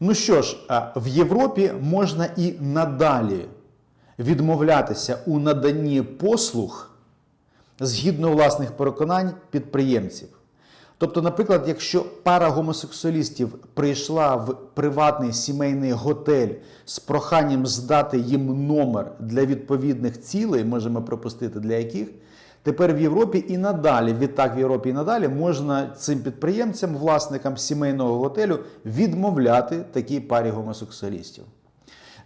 Ну що ж, в Європі можна і надалі відмовлятися у наданні послуг згідно власних переконань підприємців. Тобто, наприклад, якщо пара гомосексуалістів прийшла в приватний сімейний готель з проханням здати їм номер для відповідних цілей, можемо припустити для яких, тепер в Європі і надалі, відтак в Європі і надалі можна цим підприємцям, власникам сімейного готелю відмовляти такій парі гомосексуалістів.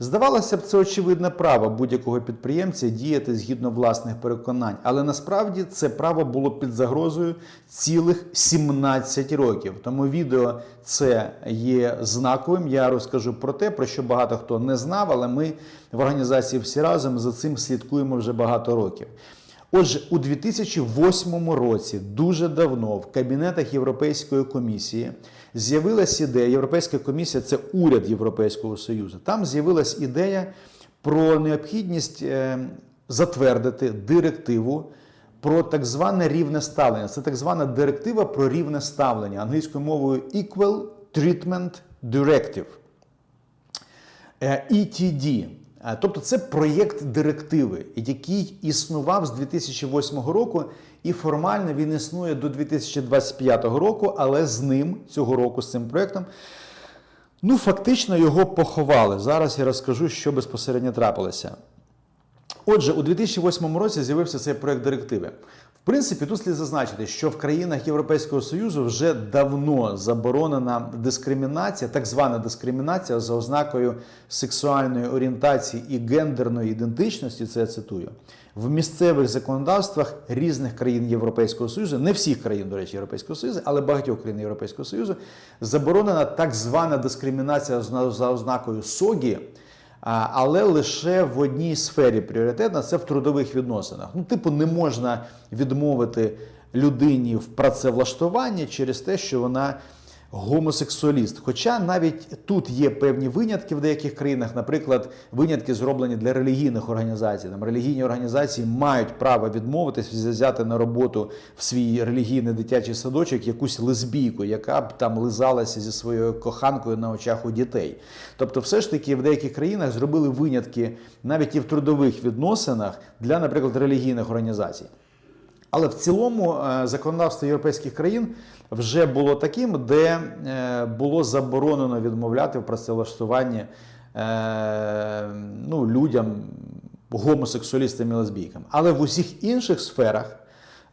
Здавалося б, це очевидне право будь-якого підприємця діяти згідно власних переконань, але насправді це право було під загрозою цілих 17 років. Тому відео це є знаковим. Я розкажу про те, про що багато хто не знав, але ми в організації всі разом за цим слідкуємо вже багато років. Отже, у 2008 році, дуже давно, в кабінетах Європейської комісії з'явилася ідея. Європейська комісія це уряд Європейського Союзу. Там з'явилась ідея про необхідність е, затвердити директиву про так зване рівне ставлення. Це так звана директива про рівне ставлення англійською мовою Equal Treatment Directive. Е, ETD. Е, Тобто це проєкт директиви, який існував з 2008 року, і формально він існує до 2025 року, але з ним цього року, з цим проєктом, ну фактично його поховали. Зараз я розкажу, що безпосередньо трапилося. Отже, у 2008 році з'явився цей проєкт директиви. Принципі, тут слід зазначити, що в країнах Європейського Союзу вже давно заборонена дискримінація, так звана дискримінація за ознакою сексуальної орієнтації і гендерної ідентичності. Це я цитую. В місцевих законодавствах різних країн Європейського Союзу, не всіх країн, до речі, Європейського Союзу, але багатьох країн Європейського Союзу, заборонена так звана дискримінація за ознакою СОГІ, але лише в одній сфері пріоритетна це в трудових відносинах. Ну, типу, не можна відмовити людині в працевлаштуванні через те, що вона гомосексуаліст. Хоча навіть тут є певні винятки в деяких країнах, наприклад, винятки зроблені для релігійних організацій. Там релігійні організації мають право відмовитись взяти на роботу в свій релігійний дитячий садочок якусь лесбійку, яка б там лизалася зі своєю коханкою на очах у дітей. Тобто, все ж таки в деяких країнах зробили винятки навіть і в трудових відносинах для, наприклад, релігійних організацій. Але в цілому е, законодавство європейських країн вже було таким, де е, було заборонено відмовляти в працевлаштуванні е, ну, людям, гомосексуалістам і лесбійкам. Але в усіх інших сферах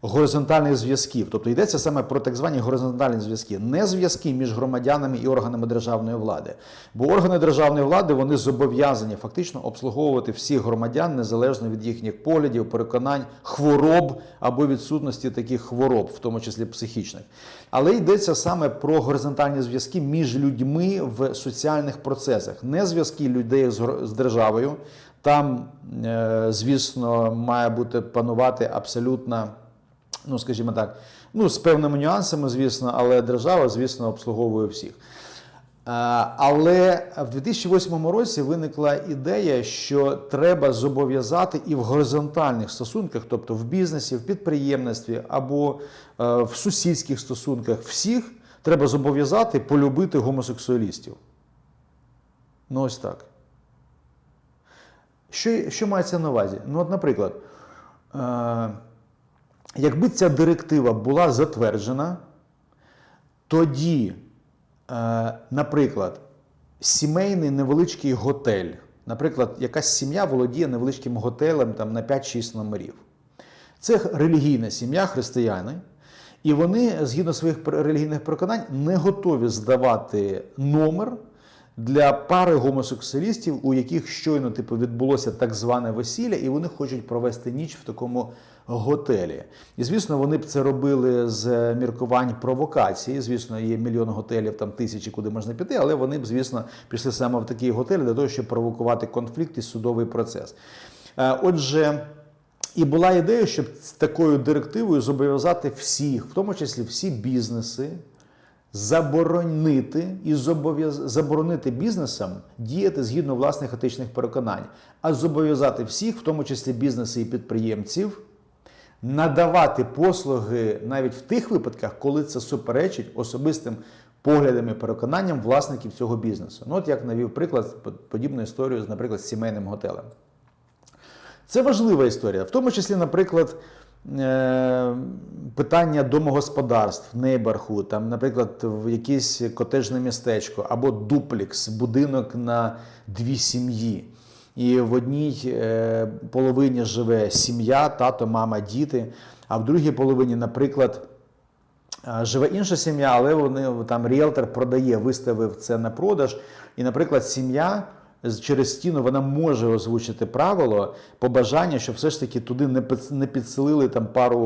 горизонтальних зв'язків, тобто йдеться саме про так звані горизонтальні зв'язки, не зв'язки між громадянами і органами державної влади. Бо органи державної влади вони зобов'язані фактично обслуговувати всіх громадян незалежно від їхніх поглядів, переконань, хвороб або відсутності таких хвороб, в тому числі психічних. Але йдеться саме про горизонтальні зв'язки між людьми в соціальних процесах, не зв'язки людей з державою. Там, е, звісно, має бути панувати абсолютна ну скажімо так, ну з певними нюансами, звісно, але держава, звісно, обслуговує всіх. Е, Але в 2008 році виникла ідея, що треба зобов'язати і в горизонтальних стосунках, тобто в бізнесі, в підприємництві або е, в сусідських стосунках, всіх треба зобов'язати полюбити гомосексуалістів. Ну, ось так. Що, що мається на увазі? Ну, от, наприклад, е, якби ця директива була затверджена, тоді, е, наприклад, сімейний невеличкий готель, наприклад, якась сім'я володіє невеличким готелем там, на 5-6 номерів. Це релігійна сім'я, християни, і вони, згідно своїх релігійних переконань, не готові здавати номер для пари гомосексуалістів, у яких щойно типу, відбулося так зване весілля, і вони хочуть провести ніч в такому готелі. І звісно, вони б це робили з міркувань провокації. Звісно, є мільйон готелів, там тисячі, куди можна піти, але вони б, звісно, пішли саме в такий готель для того, щоб провокувати конфлікт і судовий процес. Е, Отже. І була ідея, щоб з такою директивою зобов'язати всіх, в тому числі всі бізнеси, заборонити і заборонити бізнесам діяти згідно власних етичних переконань, а зобов'язати всіх, в тому числі бізнеси і підприємців, надавати послуги навіть в тих випадках, коли це суперечить особистим поглядами, переконанням власників цього бізнесу. Ну, от як навів приклад, подібну історію, наприклад, з сімейним готелем. Це важлива історія, в тому числі, наприклад, е, питання домогосподарств, нейборхуд, там, наприклад, в якесь котежне містечко або дуплікс, будинок на дві сім'ї. І в одній е, половині живе сім'я, тато, мама, діти, а в другій половині, наприклад, Живе інша сім'я, але вони там ріелтор продає, виставив це на продаж. І, наприклад, сім'я через стіну вона може озвучити правило побажання, щоб все ж таки туди не не підселили там пару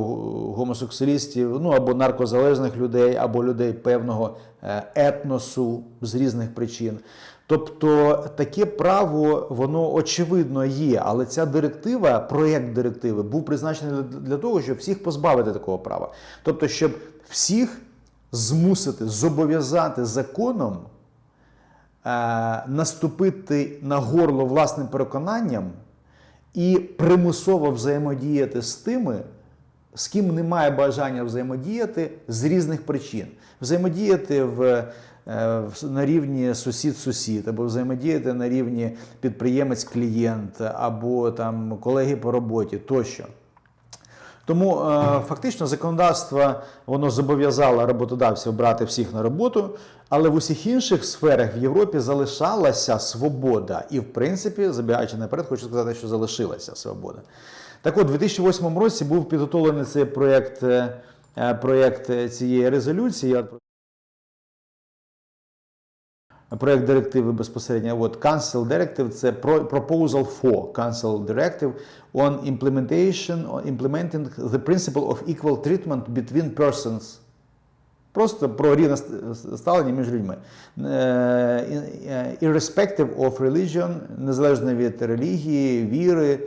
гомосексуалістів, ну або наркозалежних людей, або людей певного е, етносу з різних причин. Тобто таке право, воно очевидно є, але ця директива, проєкт директиви, був призначений для- того, щоб всіх позбавити такого права. Тобто, щоб всіх змусити, зобов'язати законом е, наступити на горло власним переконанням і примусово взаємодіяти з тими, з ким немає бажання взаємодіяти з різних причин. Взаємодіяти в- на рівні сусід-сусід, або взаємодіяти на рівні підприємець-клієнт, або там колеги по роботі тощо. Тому е, фактично законодавство воно зобов'язало роботодавців брати всіх на роботу, але в усіх інших сферах в Європі залишалася свобода. І, в принципі, забігаючи наперед, хочу сказати, що залишилася свобода. Так от, у 2008 році був підготовлений цей проєкт, е, е, проєкт цієї резолюції. Я Проект директиви безпосередньо. От Council Directive це Proposal for Council Directive on implementation on implementing the principle of equal treatment between persons. Просто про рівне ставлення між людьми. Е, е, Irrespective of religion, незалежно від релігії, віри, е,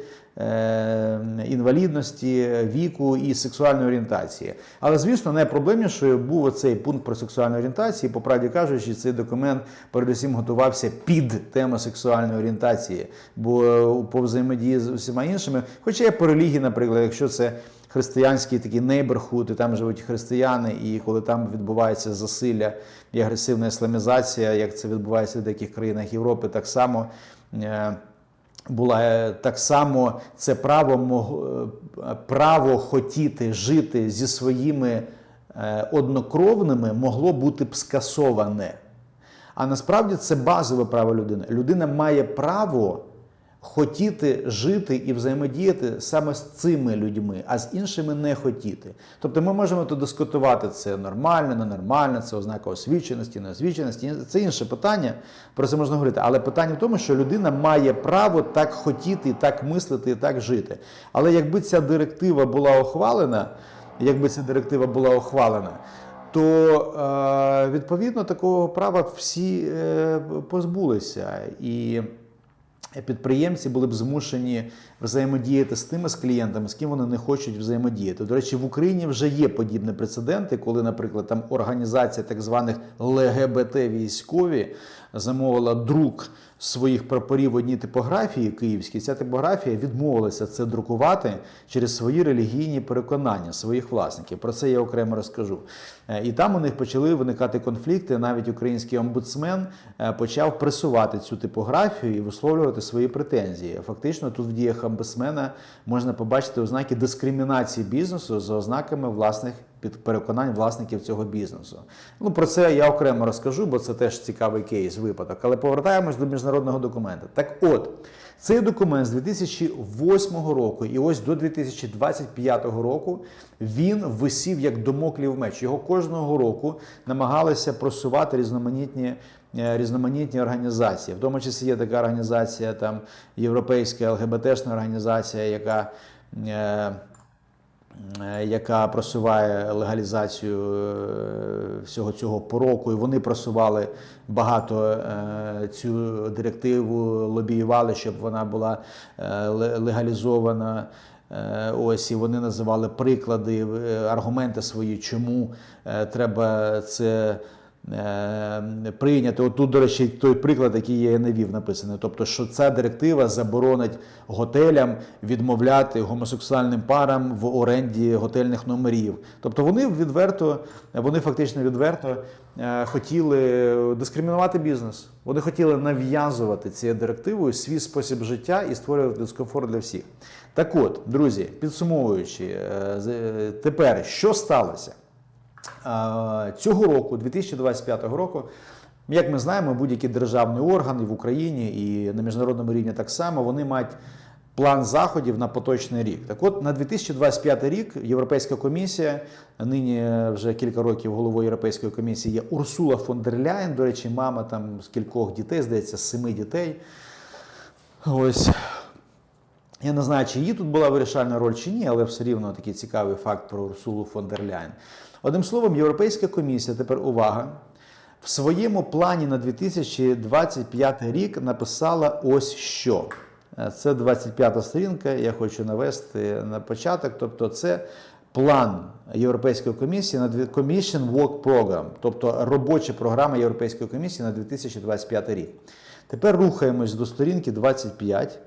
інвалідності, віку і сексуальної орієнтації. Але, звісно, найпроблемнішою був оцей пункт про сексуальну орієнтацію. По правді кажучи, цей документ передусім готувався під тему сексуальної орієнтації, бо е, по взаємодії з усіма іншими, хоча і по релігії, наприклад, якщо це християнський такий нейборхуд, і там живуть християни, і коли там відбувається засилля і агресивна ісламізація, як це відбувається в деяких країнах Європи, так само. Була е, так само це право е, право хотіти жити зі своїми е, однокровними могло бути б скасоване. А насправді це базове право людини. Людина має право хотіти жити і взаємодіяти саме з цими людьми, а з іншими не хотіти. Тобто ми можемо тут дискутувати, це нормально, ненормально, це ознака освіченості, неосвіченості. Це інше питання, про це можна говорити. Але питання в тому, що людина має право так хотіти, так мислити і так жити. Але якби ця директива була ухвалена, якби ця директива була ухвалена, то е, відповідно такого права всі е, позбулися. І підприємці були б змушені взаємодіяти з тими з клієнтами, з ким вони не хочуть взаємодіяти. До речі, в Україні вже є подібні прецеденти, коли, наприклад, там організація так званих ЛГБТ військові замовила друк своїх прапорів в одній типографії київській. Ця типографія відмовилася це друкувати через свої релігійні переконання своїх власників. Про це я окремо розкажу. Е, І там у них почали виникати конфлікти. Навіть український омбудсмен е, почав пресувати цю типографію і висловлювати свої претензії. Фактично, тут в діях омбудсмена можна побачити ознаки дискримінації бізнесу за ознаками власних під переконань власників цього бізнесу. Ну про це я окремо розкажу, бо це теж цікавий кейс випадок. Але повертаємось до міжнародного документа. Так от. Цей документ з 2008 року і ось до 2025 року він висів як домоклів меч. Його кожного року намагалися просувати різноманітні, різноманітні організації. В тому числі є така організація, там Європейська ЛГБТшна організація, яка. е, е, яка просуває легалізацію е, всього цього пороку, і вони просували багато е, цю директиву, лобіювали, щоб вона була е, легалізована. Е, Ось і вони називали приклади, е, аргументи свої, чому е, треба це е, прийняти. От тут, до речі, той приклад, який я навів, написаний. Тобто, що ця директива заборонить готелям відмовляти гомосексуальним парам в оренді готельних номерів. Тобто вони відверто, вони фактично відверто е, хотіли дискримінувати бізнес. Вони хотіли нав'язувати цією директивою свій спосіб життя і створювати дискомфорт для всіх. Так от, друзі, підсумовуючи, е, е, тепер що сталося? Цього року, 2025 року, як ми знаємо, будь-який державний орган і в Україні, і на міжнародному рівні так само, вони мають план заходів на поточний рік. Так от, на 2025 рік Європейська комісія, нині вже кілька років головою Європейської комісії є Урсула фон дер Ляєн, до речі, мама там з кількох дітей, здається, семи дітей. Ось. Я не знаю, чи її тут була вирішальна роль чи ні, але все рівно такий цікавий факт про Урсулу фон дер Ляйн. Одним словом, Європейська комісія, тепер увага, в своєму плані на 2025 рік написала ось що. Е, Це 25-та сторінка, я хочу навести на початок. Тобто, це план Європейської комісії на Commission Work Program, тобто робоча програма Європейської комісії на 2025 рік. Тепер рухаємось до сторінки 25.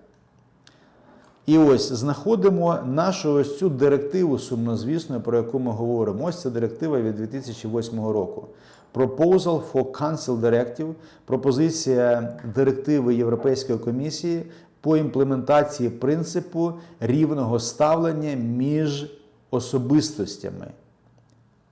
І ось знаходимо нашу ось цю директиву сумнозвісну, про яку ми говоримо. Ось ця директива від 2008 року. Proposal for Council Directive, пропозиція директиви Європейської комісії по імплементації принципу рівного ставлення між особистостями.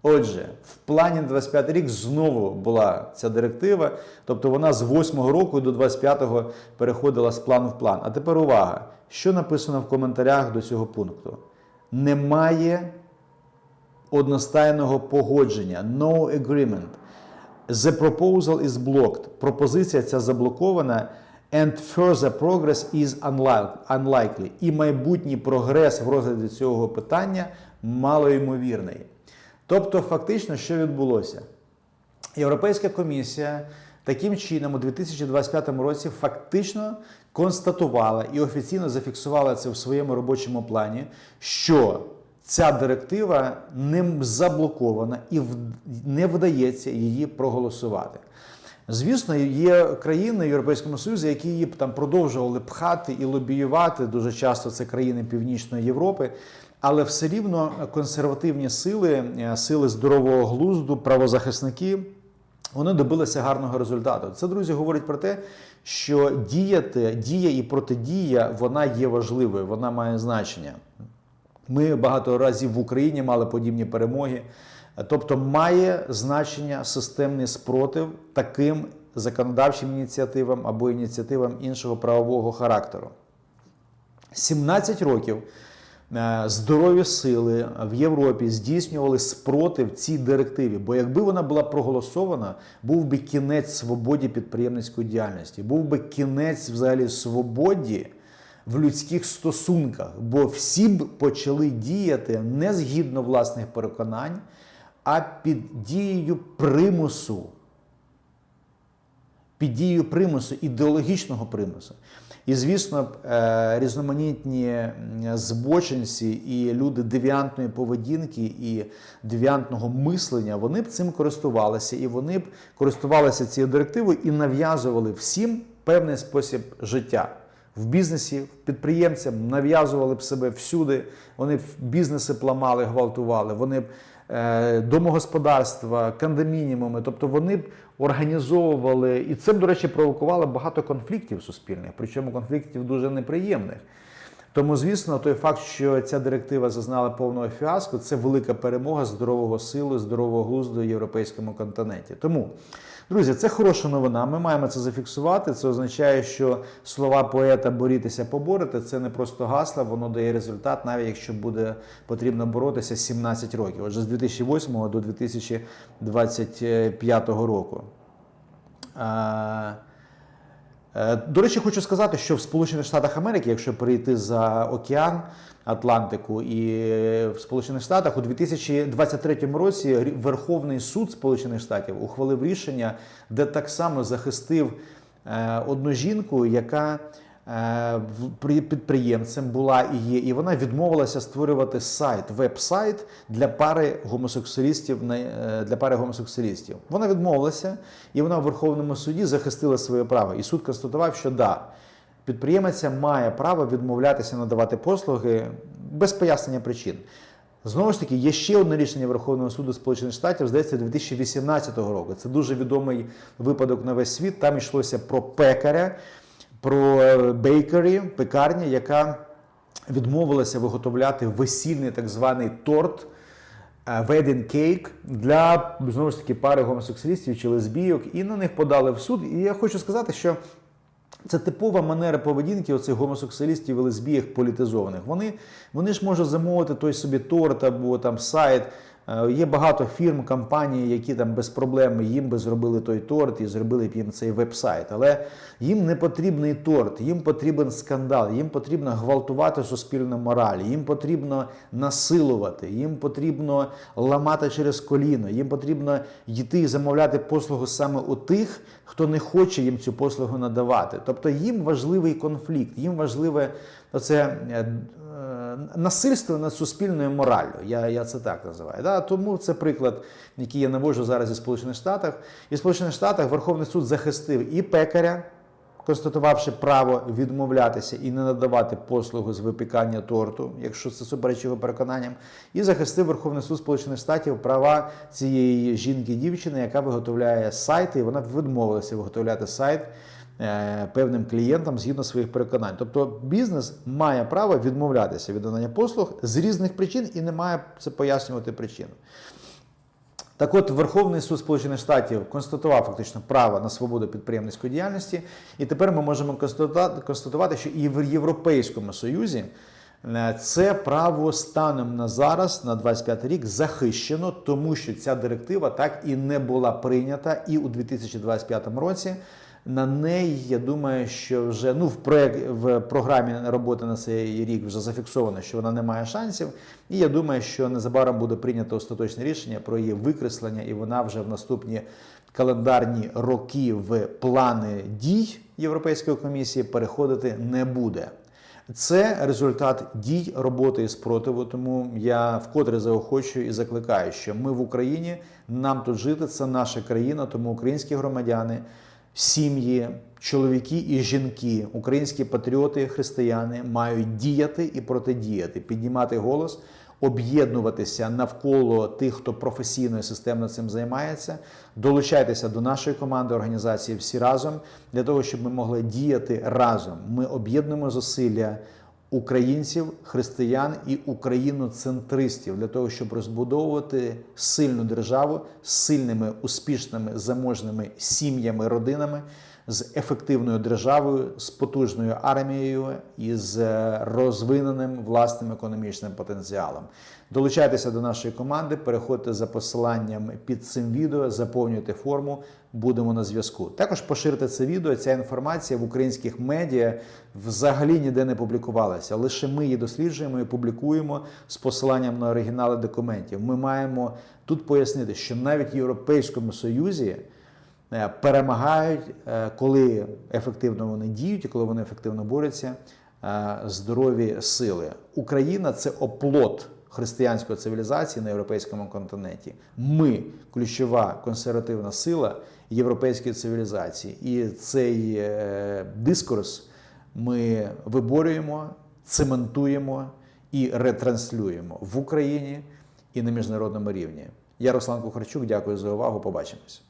Отже, в плані на 25 рік знову була ця директива, тобто вона з 8 року до 25-го переходила з плану в план. А тепер увага, що написано в коментарях до цього пункту? Немає одностайного погодження, no agreement. The proposal is blocked. Пропозиція ця заблокована. And further progress is unlikely. І майбутній прогрес в розгляді цього питання малоймовірний. Тобто, фактично, що відбулося? Європейська комісія таким чином у 2025 році фактично констатувала і офіційно зафіксувала це в своєму робочому плані, що ця директива не заблокована і не вдається її проголосувати. Звісно, є країни в Європейському Союзі, які її там продовжували пхати і лобіювати. Дуже часто це країни Північної Європи. Але все рівно консервативні сили, е, сили здорового глузду, правозахисники, вони добилися гарного результату. Це, друзі, говорить про те, що діяти, дія і протидія вона є важливою, вона має значення. Ми багато разів в Україні мали подібні перемоги. Тобто має значення системний спротив таким законодавчим ініціативам або ініціативам іншого правового характеру. 17 років здорові сили в Європі здійснювали спротив цій директиві. Бо якби вона була проголосована, був би кінець свободі підприємницької діяльності, був би кінець взагалі свободі в людських стосунках, бо всі б почали діяти не згідно власних переконань, а під дією примусу під дією примусу, ідеологічного примусу. І, звісно, е, різноманітні збочинці і люди девіантної поведінки і девіантного мислення, вони б цим користувалися, і вони б користувалися цією директивою і нав'язували всім певний спосіб життя. В бізнесі підприємцям нав'язували б себе всюди, вони б бізнеси пламали, гвалтували, вони б домогосподарства, кондомініуми, тобто вони організовували, і це до речі, провокувало багато конфліктів суспільних, причому конфліктів дуже неприємних. Тому, звісно, той факт, що ця директива зазнала повного фіаско, це велика перемога здорового сили, здорового глузду в європейському континенті. Тому, друзі, це хороша новина. Ми маємо це зафіксувати. Це означає, що слова поета борітися, поборити це не просто гасла, воно дає результат, навіть якщо буде потрібно боротися 17 років. Отже, з 2008 до 2025 року. Е, До речі, хочу сказати, що в Сполучених Штатах Америки, якщо перейти за океан Атлантику, і в Сполучених Штатах у 2023 році Верховний суд Сполучених Штатів ухвалив рішення, де так само захистив е, одну жінку, яка е, підприємцем була і є, і вона відмовилася створювати сайт, веб-сайт для пари гомосексуалістів е, для пари гомосексуалістів. Вона відмовилася, і вона в Верховному суді захистила своє право. І суд констатував, що да, підприємець має право відмовлятися надавати послуги без пояснення причин. Знову ж таки, є ще одне рішення Верховного суду Сполучених Штатів, здається, 2018 року. Це дуже відомий випадок на весь світ. Там йшлося про пекаря, про бейкері, пекарня, яка відмовилася виготовляти весільний так званий торт. е, wedding cake для знову ж таки пари гомосексуалістів чи лесбійок, і на них подали в суд. І я хочу сказати, що це типова манера поведінки оцих гомосексуалістів і лесбіях політизованих. Вони, вони ж можуть замовити той собі торт або там сайт. Е, Є багато фірм, компаній, які там без проблем їм би зробили той торт і зробили б їм цей веб-сайт. Але їм не потрібний торт, їм потрібен скандал, їм потрібно гвалтувати суспільну мораль, їм потрібно насилувати, їм потрібно ламати через коліно, їм потрібно йти і замовляти послугу саме у тих, хто не хоче їм цю послугу надавати. Тобто їм важливий конфлікт, їм важливе оце. Насильство над суспільною мораллю, я, я це так називаю. Да? Тому це приклад, який я наводжу зараз із Сполучених Штатах. І в Сполучених Штатах Верховний суд захистив і пекаря, констатувавши право відмовлятися і не надавати послугу з випікання торту, якщо це суперечить його переконанням, і захистив Верховний суд Сполучених Штатів права цієї жінки-дівчини, яка виготовляє сайти, і вона відмовилася виготовляти сайт певним клієнтам згідно своїх переконань. Тобто бізнес має право відмовлятися від надання послуг з різних причин і не має це пояснювати причину. Так от Верховний суд Сполучених Штатів констатував фактично право на свободу підприємницької діяльності, і тепер ми можемо констатувати, констатувати, що і в Європейському Союзі е, це право станом на зараз, на 25 рік, захищено, тому що ця директива так і не була прийнята, і у 2025 році. На неї, я думаю, що вже ну в проект в програмі роботи на цей рік вже зафіксовано, що вона не має шансів. І я думаю, що незабаром буде прийнято остаточне рішення про її викреслення, і вона вже в наступні календарні роки в плани дій Європейської комісії переходити не буде. Це результат дій роботи і спротиву. Тому я вкотре заохочую і закликаю, що ми в Україні, нам тут жити, це наша країна, тому українські громадяни сім'ї, чоловіки і жінки, українські патріоти, християни мають діяти і протидіяти, піднімати голос, об'єднуватися навколо тих, хто професійно і системно цим займається. Долучайтеся до нашої команди організації всі разом для того, щоб ми могли діяти разом. Ми об'єднуємо зусилля українців, християн і україноцентристів для того, щоб розбудовувати сильну державу з сильними, успішними, заможними сім'ями, родинами, з ефективною державою, з потужною армією і з розвиненим власним економічним потенціалом. Долучайтеся до нашої команди, переходьте за посиланням під цим відео, заповнюйте форму. Будемо на зв'язку. Також поширте це відео. Ця інформація в українських медіа взагалі ніде не публікувалася. Лише ми її досліджуємо і публікуємо з посиланням на оригінали документів. Ми маємо тут пояснити, що навіть в Європейському Союзі перемагають, е, коли ефективно вони діють коли вони ефективно борються е, здорові сили. Україна це оплот християнської цивілізації на європейському континенті. Ми ключова консервативна сила європейської цивілізації, і цей е, дискурс ми виборюємо, цементуємо і ретранслюємо в Україні і на міжнародному рівні. Я Руслан Кухарчук, дякую за увагу. Побачимось.